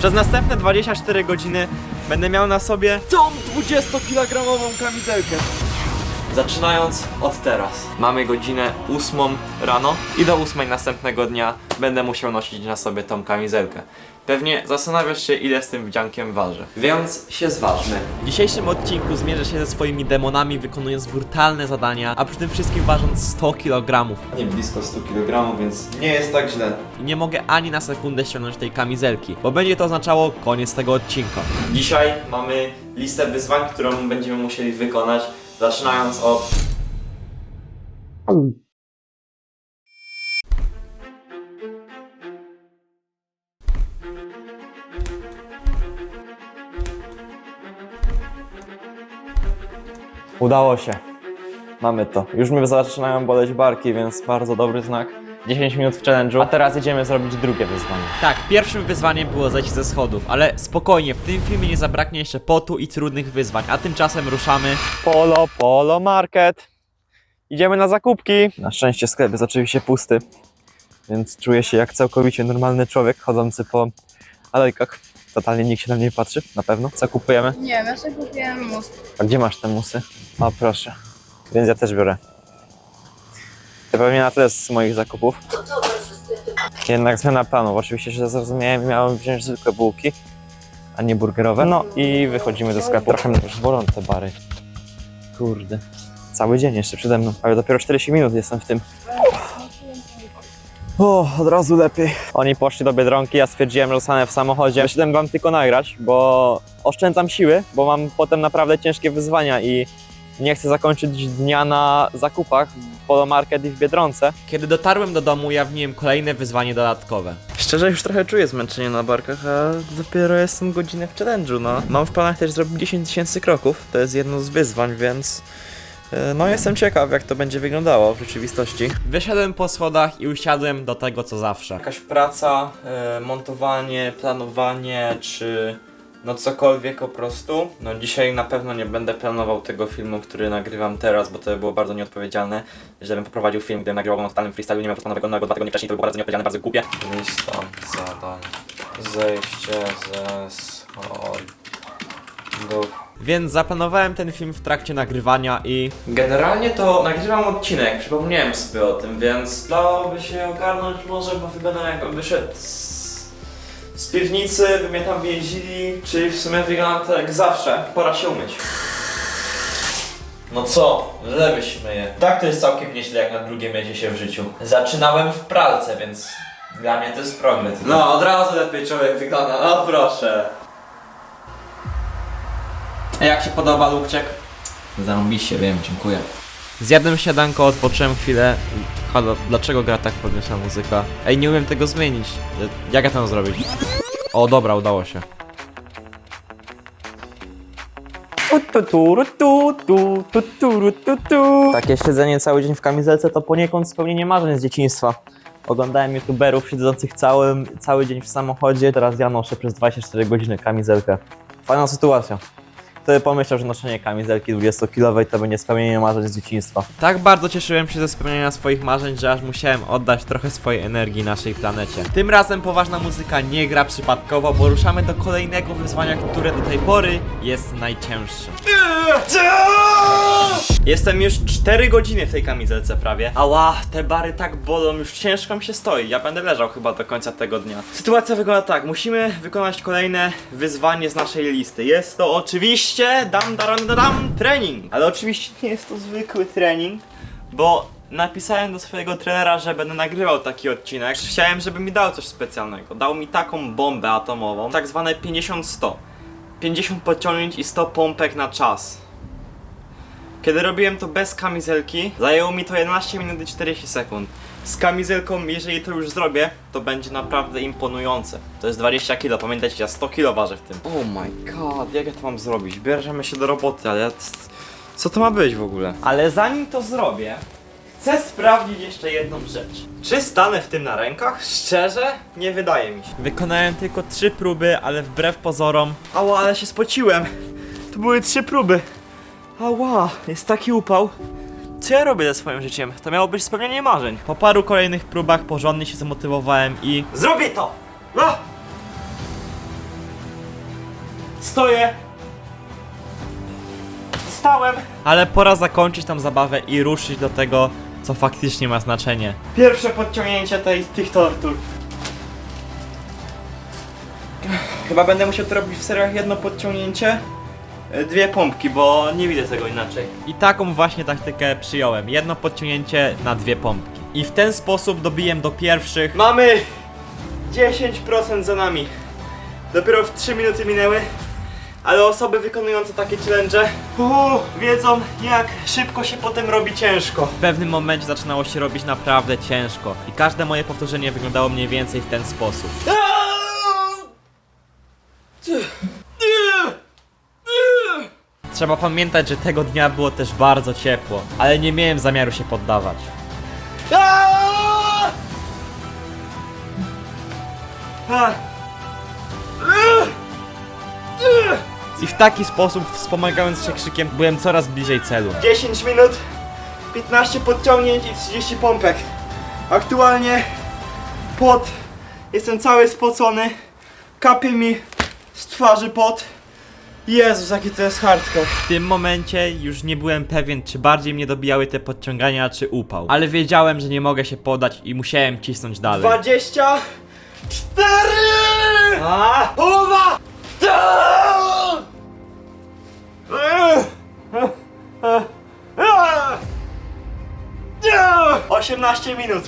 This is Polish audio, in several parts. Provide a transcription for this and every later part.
Przez następne 24 godziny będę miał na sobie tą 20-kilogramową kamizelkę. Zaczynając od teraz. Mamy godzinę 8 rano i do 8 następnego dnia będę musiał nosić na sobie tą kamizelkę. Pewnie zastanawiasz się ile z tym wdziankiem waży. Więc się zważmy. W dzisiejszym odcinku zmierzę się ze swoimi demonami wykonując brutalne zadania, a przy tym wszystkim ważąc 100 kg. Nie blisko 100 kg, więc nie jest tak źle. I nie mogę ani na sekundę ściągnąć tej kamizelki, bo będzie to oznaczało koniec tego odcinka. Dzisiaj mamy listę wyzwań, którą będziemy musieli wykonać, zaczynając od Udało się. Mamy to. Już mi zaczynają boleć barki, więc bardzo dobry znak. 10 minut w challenge'u, a teraz idziemy zrobić drugie wyzwanie. Tak, pierwszym wyzwaniem było zejść ze schodów, ale spokojnie, w tym filmie nie zabraknie jeszcze potu i trudnych wyzwań, a tymczasem ruszamy. Polo, polo market. Idziemy na zakupki. Na szczęście sklep jest oczywiście pusty, więc czuję się jak całkowicie normalny człowiek chodzący po alejkach. Totalnie nikt się na mnie nie patrzy, na pewno. Co kupujemy? Nie wiem, ja sobie kupiłem mus. A gdzie masz te musy? O, proszę. Więc ja też biorę. To pewnie na tyle z moich zakupów. Jednak zmiana planów. Oczywiście się zrozumiałem miałem wziąć zwykłe bułki, a nie burgerowe. No i wychodzimy do sklepu. Trochę mnie już bolą te bary. Kurde. Cały dzień jeszcze przede mną. Ale dopiero 40 minut jestem w tym. O, od razu lepiej. Oni poszli do Biedronki, ja stwierdziłem, że zostanę w samochodzie. Myślałem wam tylko nagrać, bo oszczędzam siły, bo mam potem naprawdę ciężkie wyzwania i nie chcę zakończyć dnia na zakupach w Polo Market i w Biedronce. Kiedy dotarłem do domu, ujawniłem kolejne wyzwanie dodatkowe. Szczerze już trochę czuję zmęczenie na barkach, a dopiero jestem godzinę w challenge'u, no. Mam w planach też zrobić 10 tysięcy kroków, to jest jedno z wyzwań, więc... e, No jestem ciekaw jak to będzie wyglądało w rzeczywistości. Wyszedłem po schodach i usiadłem do tego co zawsze. Jakaś praca, e, montowanie, planowanie czy no cokolwiek po prostu. No dzisiaj na pewno nie będę planował tego filmu, który nagrywam teraz, bo to by było bardzo nieodpowiedzialne. Żebym poprowadził film, gdybym nagrywał go na totalnym freestylu, nie miał planu wykonanego dwa tygodnie wcześniej, to by było bardzo nieodpowiedzialne, bardzo głupie. Lista zadań. Zejście ze schodów. Więc zaplanowałem ten film w trakcie nagrywania i... Generalnie to nagrywam odcinek, przypomniałem sobie o tym, więc dałoby się ogarnąć może, bo wygląda jakby wyszedł z, z piwnicy, by mnie tam więzili, czyli w sumie wygląda to jak zawsze. Pora się umyć. No co, lewy śmieje. Tak to jest całkiem nieźle jak na drugie miecie się w życiu. Zaczynałem w pralce, więc dla mnie to jest progres. No, od razu lepiej człowiek wygląda, no proszę. A jak się podoba Lubciek? Zarąbiście, wiem, dziękuję. Zjadłem śniadanko, odpocząłem chwilę. Halo, dlaczego gra tak podniosła muzyka? Ej, nie umiem tego zmienić. Jak ja to mam zrobić? O, dobra, udało się. Takie siedzenie cały dzień w kamizelce to poniekąd spełnienie marzeń z dzieciństwa. Oglądałem youtuberów siedzących cały, cały dzień w samochodzie, teraz ja noszę przez 24 godziny kamizelkę. Fajna sytuacja. Wtedy pomyślał, że noszenie kamizelki 20-kilowej to będzie spełnienie marzeń z dzieciństwa. Tak bardzo cieszyłem się ze spełnienia swoich marzeń, że aż musiałem oddać trochę swojej energii naszej planecie. Tym razem poważna muzyka nie gra przypadkowo, bo ruszamy do kolejnego wyzwania, które do tej pory jest najcięższe. Jestem już 4 godziny w tej kamizelce prawie. Ała, te bary tak bolą, już ciężko mi się stoi. Ja będę leżał chyba do końca tego dnia. Sytuacja wygląda tak, musimy wykonać kolejne wyzwanie z naszej listy. Jest to oczywiście dam dam dam, dam trening. Ale oczywiście nie jest to zwykły trening, bo napisałem do swojego trenera, że będę nagrywał taki odcinek. Chciałem, żeby mi dał coś specjalnego. Dał mi taką bombę atomową, tak zwane 50-100. 50 podciągnięć i 100 pompek na czas. Kiedy robiłem to bez kamizelki, zajęło mi to 11 minut i 40 sekund. Z kamizelką, jeżeli to już zrobię, to będzie naprawdę imponujące. To jest 20 kg, pamiętajcie, ja 100 kg ważę w tym. Oh my god, jak ja to mam zrobić? Bierzemy się do roboty, ale ja... Co to ma być w ogóle? Ale zanim to zrobię, chcę sprawdzić jeszcze jedną rzecz. Czy stanę w tym na rękach? Szczerze? Nie wydaje mi się. Wykonałem tylko trzy próby, ale wbrew pozorom... Ała, ale się spociłem. To były trzy próby. Ała, jest taki upał. Co ja robię ze swoim życiem? To miało być spełnienie marzeń. Po paru kolejnych próbach porządnie się zmotywowałem i... Zrobię to! A! Stoję. Stałem. Ale pora zakończyć tam zabawę i ruszyć do tego, co faktycznie ma znaczenie. Pierwsze podciągnięcie tej, tych tortur. Chyba będę musiał to robić w seriach jedno podciągnięcie, dwie pompki, bo nie widzę tego inaczej. I taką właśnie taktykę przyjąłem. Jedno podciągnięcie na dwie pompki. I w ten sposób dobiłem do pierwszych. Mamy 10% za nami. Dopiero w 3 minuty minęły, ale osoby wykonujące takie challenge wiedzą jak szybko się potem robi ciężko. W pewnym momencie zaczynało się robić naprawdę ciężko i każde moje powtórzenie wyglądało mniej więcej w ten sposób. Trzeba pamiętać, że tego dnia było też bardzo ciepło, ale nie miałem zamiaru się poddawać. I w taki sposób, wspomagając się krzykiem, byłem coraz bliżej celu. 10 minut, 15 podciągnięć i 30 pompek. Aktualnie pot, jestem cały spocony, kapie mi z twarzy pot. Jezus, jaki to jest hardcore. W tym momencie już nie byłem pewien, czy bardziej mnie dobijały te podciągania, czy upał. Ale wiedziałem, że nie mogę się podać i musiałem cisnąć dalej. 24! A! Połowa! 18 minut.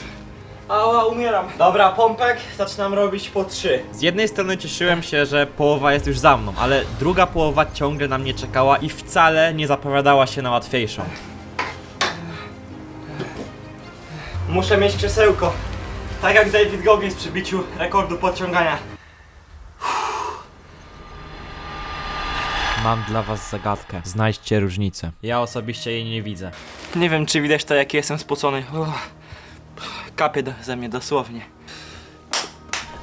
Ała, umieram. Dobra, pompek zaczynam robić po 3. Z jednej strony cieszyłem się, że połowa jest już za mną, ale druga połowa ciągle na mnie czekała i wcale nie zapowiadała się na łatwiejszą. Muszę mieć krzesełko. Tak jak David Goggins przy biciu rekordu podciągania. Mam dla was zagadkę. Znajdźcie różnicę. Ja osobiście jej nie widzę. Nie wiem, czy widać to, jaki jestem spocony. Uff. Kapie do, ze mnie dosłownie.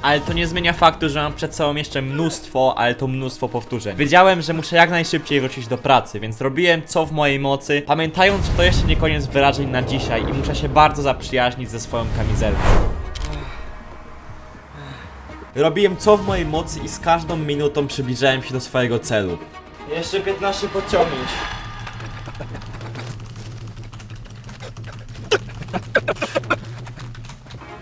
Ale to nie zmienia faktu, że mam przed sobą jeszcze mnóstwo, ale to mnóstwo powtórzeń. Wiedziałem, że muszę jak najszybciej wrócić do pracy, więc robiłem co w mojej mocy, pamiętając, że to jeszcze nie koniec wyrażeń na dzisiaj i muszę się bardzo zaprzyjaźnić ze swoją kamizelką. Robiłem co w mojej mocy i z każdą minutą przybliżałem się do swojego celu. Jeszcze 15 podciągnięć.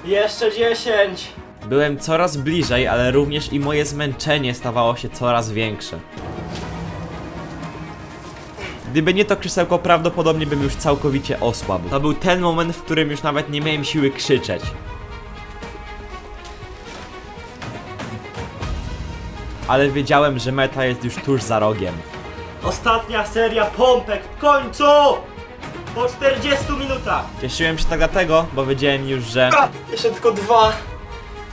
Jeszcze 10. Byłem coraz bliżej, ale również i moje zmęczenie stawało się coraz większe. Gdyby nie to krzesełko, prawdopodobnie bym już całkowicie osłabł. To był ten moment, w którym już nawet nie miałem siły krzyczeć. Ale wiedziałem, że meta jest już tuż za rogiem. Ostatnia seria pompek w końcu! Po 40 minutach! Cieszyłem się tak dlatego, bo wiedziałem już, że... A, jeszcze tylko dwa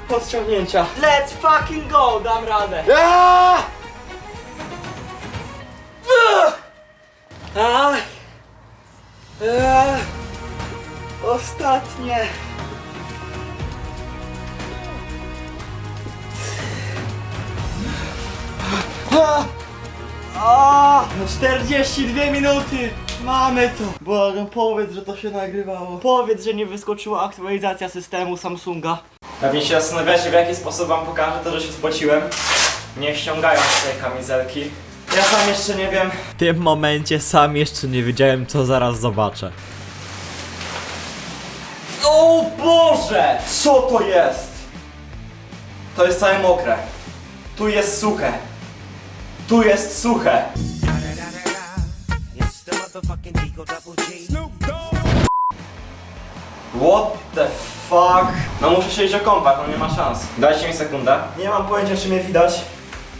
podciągnięcia. Let's fucking go! Dam radę! A! A! A! Ostatnie! A! A! 42 minuty! Mamy to! Błagam, powiedz, że to się nagrywało. Powiedz, że nie wyskoczyła aktualizacja systemu Samsunga. Pewnie się zastanawiacie, w jaki sposób wam pokażę to, że się spociłem. Nie ściągając tej kamizelki. Ja sam jeszcze nie wiem. W tym momencie sam jeszcze nie wiedziałem, co zaraz zobaczę. O Boże! Co to jest? To jest całe mokre. Tu jest suche. Tu jest suche. Motherfucking Eagle Double G. What the fuck? No muszę się iść okąpać, no nie ma szans. Dajcie mi sekundę. Nie mam pojęcia czy mnie widać,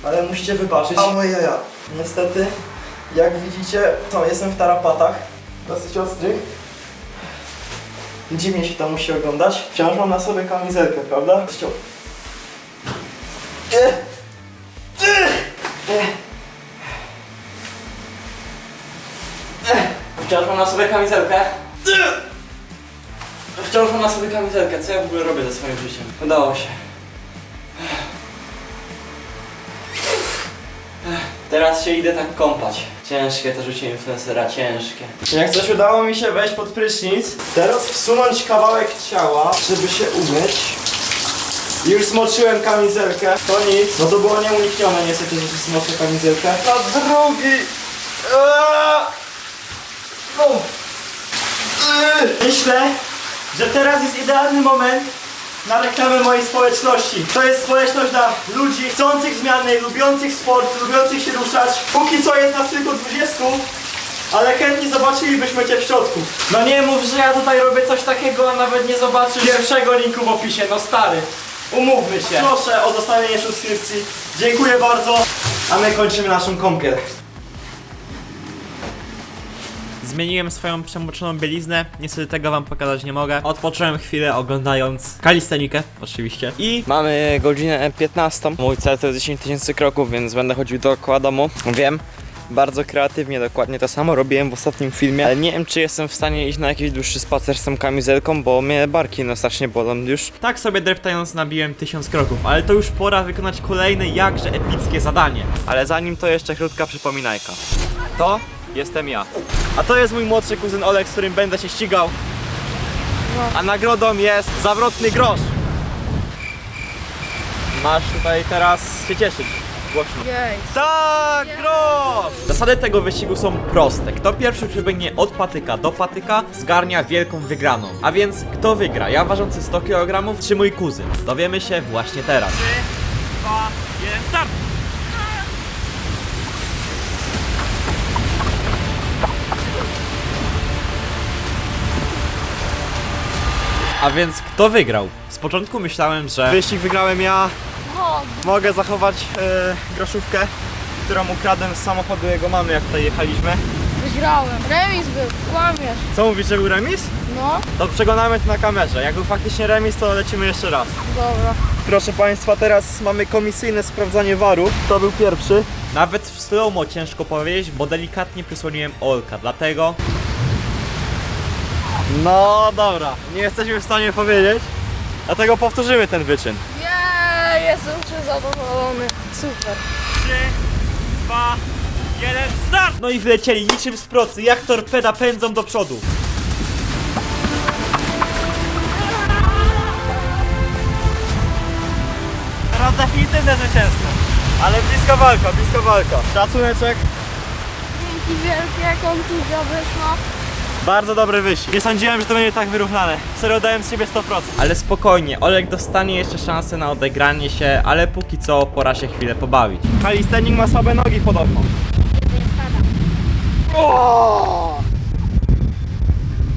ale musicie wybaczyć. A moje jaja. Niestety, jak widzicie, to jestem w tarapatach. Dosyć ostrych. Dziwnie się to musi oglądać. Wciąż mam na sobie kamizelkę, prawda? Ścią. Eh. Wciąż mam na sobie kamizelkę. Wciąż mam na sobie kamizelkę. Co ja w ogóle robię ze swoim życiem? Udało się. Teraz się idę tak kąpać. Ciężkie to życie influencera, ciężkie. Jak coś udało mi się wejść pod prysznic, teraz wsunąć kawałek ciała, żeby się umyć. Już smoczyłem kamizelkę. To nic. No to było nieuniknione niestety, że tu smoczę kamizelkę. A drugi. Eee. Eee. Myślę, że teraz jest idealny moment na reklamę mojej społeczności. To jest społeczność dla ludzi chcących zmiany, lubiących sport, lubiących się ruszać. Póki co jest nas tylko 20, ale chętnie zobaczylibyśmy Cię w środku. No nie mów, że ja tutaj robię coś takiego, a nawet nie zobaczysz pierwszego linku w opisie, no stary. Umówmy się. Proszę o zostawienie subskrypcji. Dziękuję bardzo. A my kończymy naszą kąpiel. Zmieniłem swoją przemoczoną bieliznę, niestety tego wam pokazać nie mogę. Odpocząłem chwilę oglądając kalistenikę, oczywiście. I mamy godzinę 15. Mój cel to jest 10 tysięcy kroków, więc będę chodził dookoła domu. Wiem, bardzo kreatywnie, dokładnie to samo robiłem w ostatnim filmie, ale nie wiem czy jestem w stanie iść na jakiś dłuższy spacer z tą kamizelką, bo mnie barki no strasznie bolą już. Tak sobie dreptając nabiłem 1000 kroków, ale to już pora wykonać kolejne jakże epickie zadanie. Ale zanim to jeszcze krótka przypominajka. To jestem ja. A to jest mój młodszy kuzyn Olek, z którym będę się ścigał. A nagrodą jest zawrotny grosz. Masz tutaj teraz się cieszyć. Głośno. Jej. Tak, grosz! Zasady tego wyścigu są proste. Kto pierwszy przebiegnie od patyka do patyka, zgarnia wielką wygraną. A więc kto wygra? Ja ważący 100 kg czy mój kuzyn? Dowiemy się właśnie teraz. 3, 2, 1, start! A więc kto wygrał? Z początku myślałem, że wyścig wygrałem ja, mogę zachować e, groszówkę, którą ukradłem z samochodu jego mamy, jak tutaj jechaliśmy. wygrałem. Remis był, kłamiesz. Co mówisz, że był remis? No, To przeglądamy to na kamerze. Jak był faktycznie remis, to lecimy jeszcze raz. dobra. Proszę Państwa, teraz mamy komisyjne sprawdzanie waru. To był pierwszy. Nawet w slow ciężko powiedzieć, bo delikatnie przysłoniłem Olka, dlatego... No dobra, nie jesteśmy w stanie powiedzieć, dlatego powtórzymy ten wyczyn. Jej, jestem już zadowolony. Super. 3, 2, 1, start! No i wylecieli niczym z procy, jak torpeda pędzą do przodu. Teraz definitywne zwycięstwo. Ale bliska walka, bliska walka. Szacuneczek. Dzięki wielkie, kontuzja wyszła. Bardzo dobry wyścig. Nie sądziłem, że to będzie tak wyrównane. Serio dałem z siebie 100%. Ale spokojnie, Olek dostanie jeszcze szansę na odegranie się, ale póki co pora się chwilę pobawić. Kalistenik ma słabe nogi podobno. O!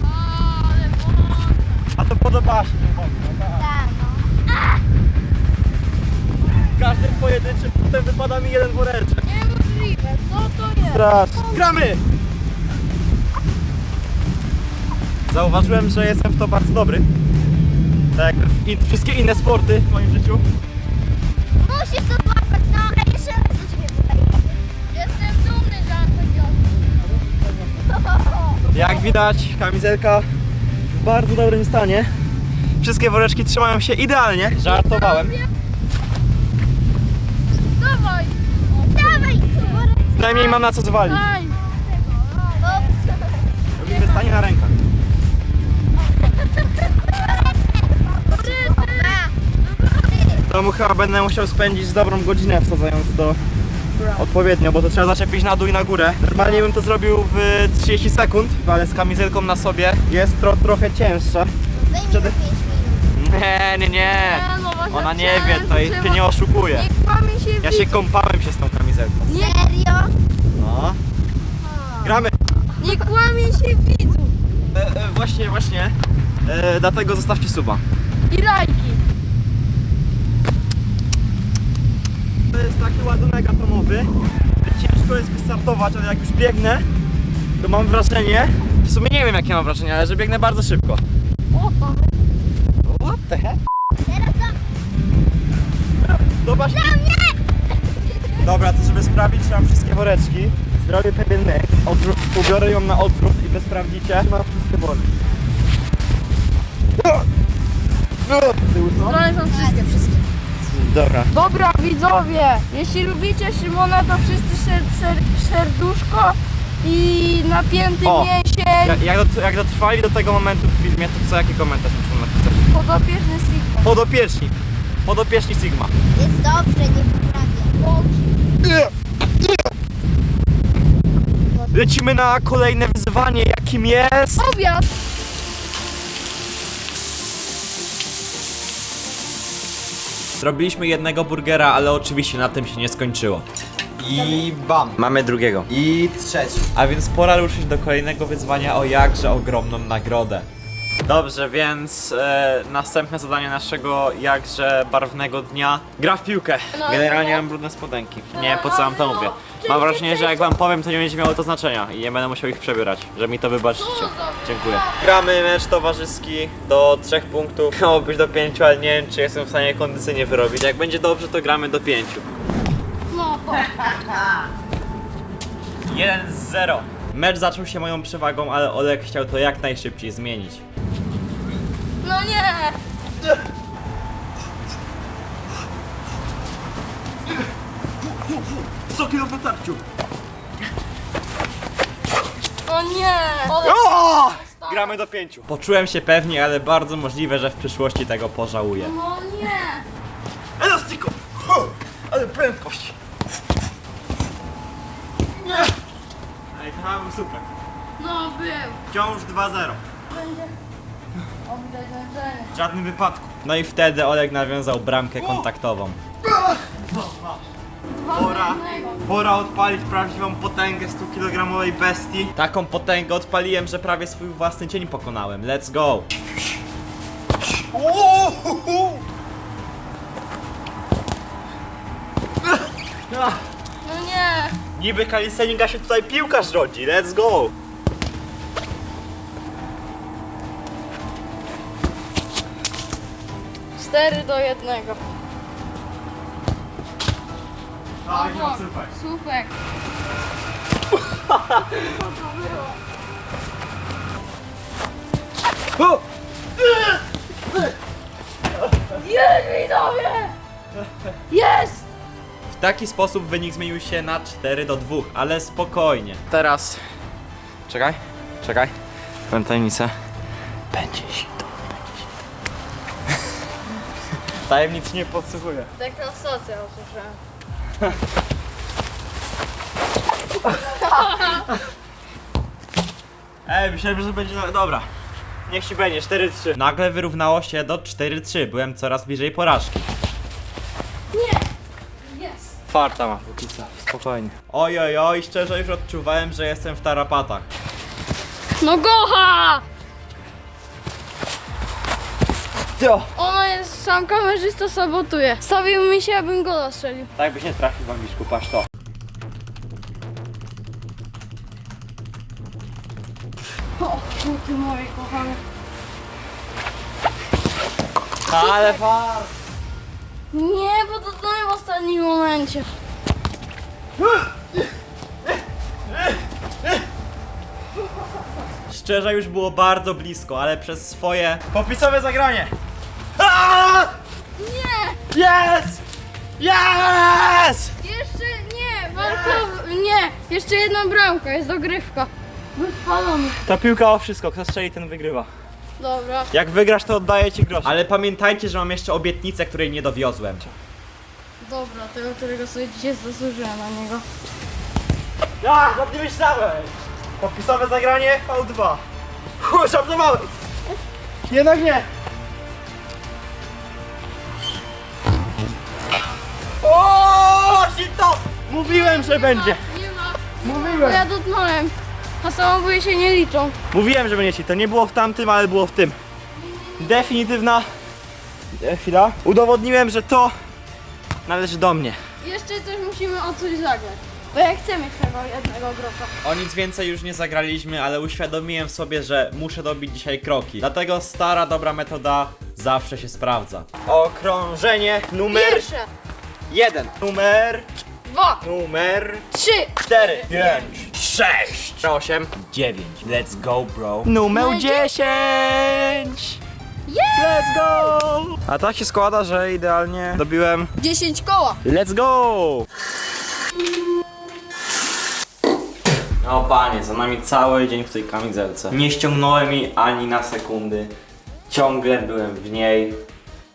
Ale A to podoba się no tak. W każdym pojedynczym potem wypada mi jeden woreczek. Niemożliwe, co to jest? Strasz. Gramy! Zauważyłem, że jestem w to bardzo dobry. Tak jak w in, wszystkie inne sporty w moim życiu. Musisz to złapać, no a jeszcze raz do ciebie tutaj. Jestem dumny, że Antonio. Jak widać, kamizelka w bardzo dobrym stanie. Wszystkie woreczki trzymają się idealnie. Żartowałem. Dawaj. Dawaj. Przynajmniej mam na co zwalić. Robimy stanie na rękach. Domu chyba będę musiał spędzić dobrą godzinę wsadzając to odpowiednio, bo to trzeba zaczepić na dół i na górę. Normalnie bym to zrobił w 30 sekund, ale z kamizelką na sobie jest tro, trochę cięższa. Przede- Nie, nie, nie. Ona nie wie, tutaj trzeba- się nie oszukuje. Nie kłamie się Ja się kąpałem się z tą kamizelką. Serio? No. Gramy. Nie kłamie się widzów. E, e, właśnie, właśnie. E, dlatego zostawcie suba. I lajki. To jest taki atomowy. Ciężko jest wystartować, ale jak już biegnę, to mam wrażenie, w sumie nie wiem jakie mam wrażenie, ale że biegnę bardzo szybko. What the heck? Teraz to... Zobacz. Dobra, to żeby sprawdzić, czy mam wszystkie woreczki, zrobię pewien myk. Odwrót, ubiorę ją na odwrót i wy sprawdzicie, czy mam wszystkie woreczki. Tył co? Strony są wszystkie, wszystkie. Dobra. Dobra widzowie, jeśli lubicie Szymona, to wszyscy ser, ser, serduszko i napięty O, mięsień, Jak, jak, dot- jak dotrwali do tego momentu w filmie, to co, jaki komentarz muszą napisać? podopieczny Sigma. Podopieczni. Podopieczni Sigma. Jest dobrze, nie poprawię. Lecimy na kolejne wyzwanie, jakim jest... Obiad! Zrobiliśmy jednego burgera, ale oczywiście na tym się nie skończyło. I bam! Mamy drugiego. I trzeci. A więc pora ruszyć do kolejnego wyzwania o jakże ogromną nagrodę. Dobrze, więc e, następne zadanie naszego jakże barwnego dnia. Gra w piłkę. Generalnie mam brudne spodenki. Nie, po co wam to mówię. Mam wrażenie, że jak wam powiem, to nie będzie miało to znaczenia i nie będę musiał ich przebierać, że mi to wybaczycie. Dziękuję. Gramy mecz towarzyski do trzech punktów. Miało być do pięciu, ale nie wiem, czy jestem w stanie kondycyjnie wyrobić. Jak będzie dobrze, to gramy do pięciu. No, 1-0. Mecz zaczął się moją przewagą, ale Olek chciał to jak najszybciej zmienić. No nie! 100 kilo w natarciu. O nie! O! Gramy do pięciu. Poczułem się pewnie, ale bardzo możliwe, że w przyszłości tego pożałuję. No nie! Elastico! Ale prędkość! Ej, to był super. No był! Wciąż 2-0. Będzie... W żadnym wypadku. No i wtedy Olek nawiązał bramkę kontaktową. Pora, pora odpalić prawdziwą potęgę 100-kilogramowej bestii. Taką potęgę odpaliłem, że prawie swój własny cień pokonałem. Let's go! No nie! Niby kalistenika się tutaj piłkarz rodzi. Let's go! Cztery do jednego. Tak, Oho, super. Super. Jest widzowie! Jest! W taki sposób wynik zmienił się na 4 do 2, ale spokojnie. Teraz. Czekaj, czekaj. Powiem tajemnicę. Będzie zimno, Tajemnic nie podsłuchuję. Deklasacja usłyszałem. Ej, myślałem, że będzie. Dobra. Niech ci będzie 4-3. Nagle wyrównało się do 4-3. Byłem coraz bliżej porażki. Jest! Farta ma póki co, spokojnie. Oj, oj, oj, szczerze już odczuwałem, że jestem w tarapatach. No gocha! Jo! Ona jest, sam kamerzysta sabotuje. Stawił mi się, abym go zastrzelił. Tak byś nie trafił w Angliszku, patrz to. O, kurki moje kochane. Ale far! Nie, bo dotknąłem w ostatnim momencie. Szczerze już było bardzo blisko, ale przez swoje popisowe zagranie. Yes! Yes! Jeszcze nie! Walko... Nie! Jeszcze jedna bramka, jest dogrywka. Wyspalony. Ta piłka o wszystko, kto strzeli ten wygrywa. Dobra. Jak wygrasz to oddaję ci grosz. Ale pamiętajcie, że mam jeszcze obietnicę, której nie dowiozłem. Dobra, tego, którego sobie dzisiaj zasłużyłem na niego. Ja, nad nie myślałem! Popisowe zagranie V2. Hu, żartowałem! Jednak nie! O, to! Mówiłem, że będzie! Nie ma. Bo Mówiłem! ja dotknąłem. A samoboje się nie liczą. Mówiłem, że będzie ci. To nie było w tamtym, ale było w tym. Definitywna. E, chwila. Udowodniłem, że to należy do mnie. Jeszcze coś musimy o coś zagrać. Bo ja chcę mieć tego jednego grosza. O nic więcej już nie zagraliśmy, ale uświadomiłem sobie, że muszę dobić dzisiaj kroki. Dlatego stara, dobra metoda zawsze się sprawdza. Okrążenie numer Pierwsze, jeden. Numer, dwa, numer trzy. cztery, pięć, sześć, osiem, dziewięć. Let's go, bro. Numer dziesięć. Let's go! A tak się składa, że idealnie dobiłem 10 koła. Let's go! O panie, za nami cały dzień w tej kamizelce. Nie ściągnąłem jej ani na sekundy. Ciągle byłem w niej.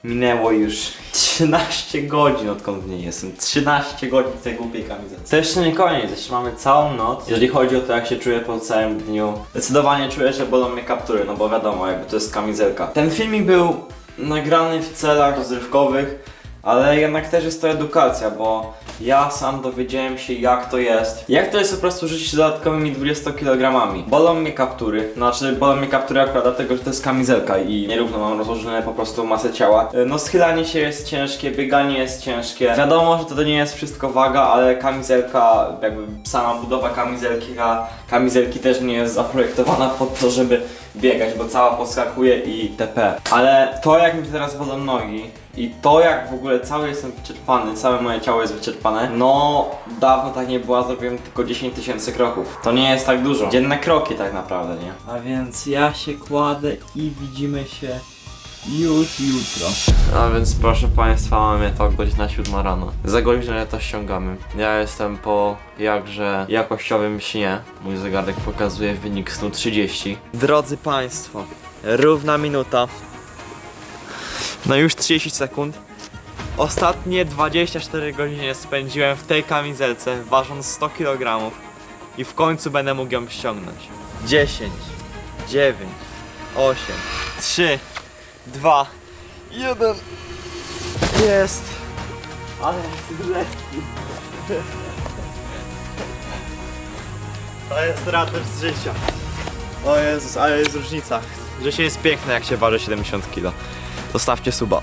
Minęło już 13 godzin odkąd nie jestem. 13 godzin w tej głupiej kamizelce. To jeszcze nie koniec, jeszcze mamy całą noc. Jeżeli chodzi o to, jak się czuję po całym dniu, zdecydowanie czuję, że bolą mnie kaptury, no bo wiadomo, jakby to jest kamizelka. Ten filmik był nagrany w celach rozrywkowych, ale jednak też jest to edukacja, bo ja sam dowiedziałem się jak to jest. Jak to jest po prostu żyć z dodatkowymi 20 kg. Bolą mnie kaptury, znaczy bolą mnie kaptury akurat dlatego, że to jest kamizelka i nierówno mam rozłożone po prostu masę ciała. No schylanie się jest ciężkie, bieganie jest ciężkie. Wiadomo, że to nie jest wszystko waga, ale kamizelka, jakby sama budowa kamizelki, kamizelki też nie jest zaprojektowana pod to, żeby biegać, bo cała poskakuje i tp. Ale to jak mi teraz bolą nogi i to jak w ogóle cały jestem wyczerpany, całe moje ciało jest wyczerpane, no dawno tak nie było, zrobiłem tylko 10 tysięcy kroków. To nie jest tak dużo. Dzienne kroki tak naprawdę, nie? A więc ja się kładę i widzimy się już jutro. A więc proszę Państwa, mamy to godzina 7 rano. Za godzinę to ściągamy. Ja jestem po jakże jakościowym śnie. Mój zegarek pokazuje wynik snu 30. Drodzy Państwo, równa minuta. No już 30 sekund. Ostatnie 24 godziny spędziłem w tej kamizelce, ważąc 100 kg. I w końcu będę mógł ją ściągnąć. 10, 9, 8, 3, 2, 1. Jest. Ale jest lekki. To jest radość z życia. O Jezus, ale jest różnica. Życie jest piękne jak się waży 70 kg. Zostawcie suba.